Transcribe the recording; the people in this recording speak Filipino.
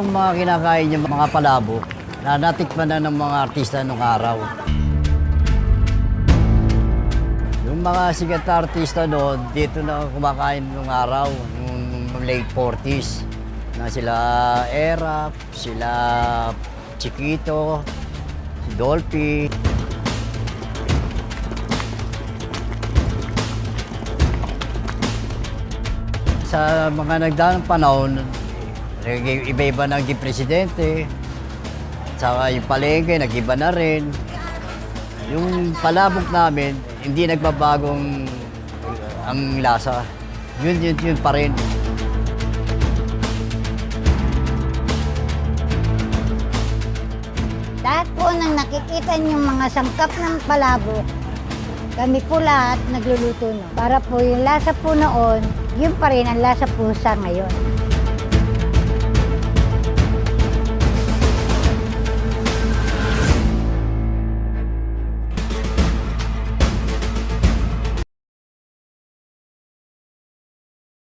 Ang mga kinakain niya, mga palabok, na natikman na ng mga artista nung araw. Yung mga sikat na artista doon, dito na kumakain nung araw, nung late 40s. Na sila Erap, sila Chiquito, si Dolphy. Sa mga nagdaang panahon, iba-iba na naging presidente. Saka yung palengke, nag-iba na rin. Yung palabok namin, hindi nagbabagong ang lasa. Yun, yun, yun pa rin. Lahat po ng nakikita niyong mga sangkap ng palabok, kami po lahat nagluluto no. Para po yung lasa po noon, yun pa rin ang lasa po sa ngayon.